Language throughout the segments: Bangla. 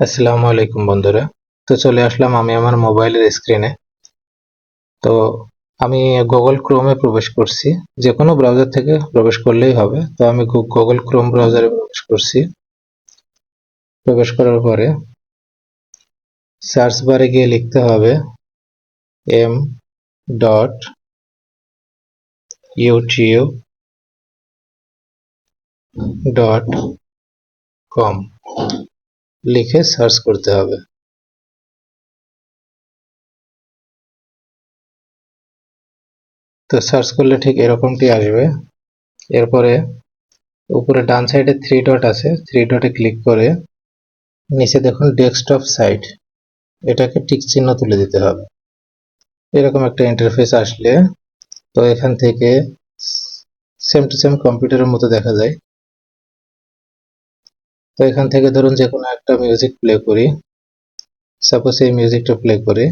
আসসালামু আলাইকুম বন্ধুরা। তো চলে আসলাম আমি আমার মোবাইলের স্ক্রিনে তো আমি গুগল ক্রোমে প্রবেশ করছি। যে কোনো ব্রাউজার থেকে প্রবেশ করলেই হবে। তো আমি গুগল ক্রোম ব্রাউজারে প্রবেশ করছি। প্রবেশ করার পরে সার্চ বারে গিয়ে লিখতে হবে M dot YouTube dot com লিখে সার্চ করতে হবে। তো সার্চ করলে ঠিক এরকমটি আসবে। এরপরে উপরে ডান সাইডে থ্রি ডট আছে। থ্রি ডটে ক্লিক করে নিচে দেখুন ডেস্কটপ সাইট এটাকে টিক চিহ্ন তুলে দিতে হবে। এরকম একটা ইন্টারফেস আসলে, তো এখান থেকে সেম টু সেম কম্পিউটারের মতো দেখা যায়। তো এখান থেকে ধরুন যে কোনো একটা মিউজিক প্লে করি। সাপোজ এই মিউজিকটা প্লে করি।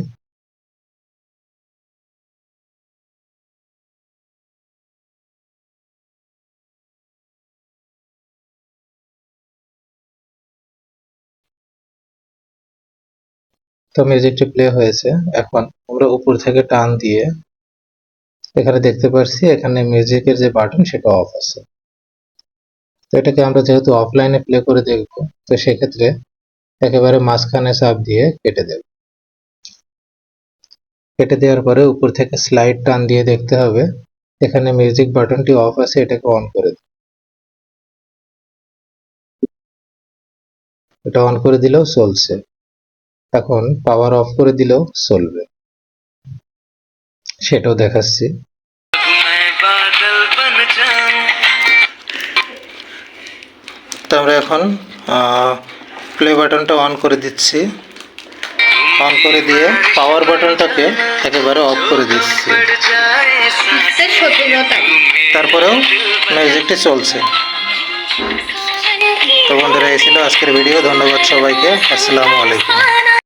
তো মিউজিকটি প্লে হয়েছে। এখন আমরা উপর থেকে টান দিয়ে এখানে দেখতে পাচ্ছি এখানে মিউজিকের যে বাটন সেটা অফ আছে। তো এটাকে আমরা যেহেতু অফলাইনে প্লে করে দেখব, তো সেক্ষেত্রে একেবারে মাঝখানে চাপ দিয়ে কেটে দেব। কেটে দেওয়ার পরে উপর থেকে স্লাইড টান দিয়ে দেখতে হবে, এখানে মিউজিক বাটনটি অফ আছে, এটাকে অন করে দেব এটা অন করে দিলেও চলছে। এখন পাওয়ার অফ করে দিলেও চলবে। সেটাও দেখাচ্ছি। তো আমরা এখন প্লে বাটনটা অন করে দিচ্ছি। অন করে দিয়ে পাওয়ার বাটনটাকে একেবারে অফ করে দিচ্ছি। তারপরেও মিউজিকটি চলছে। তো বন্ধুরা, এই আজকের ভিডিও ধন্যবাদ সবাইকে। আসসালামু আলাইকুম।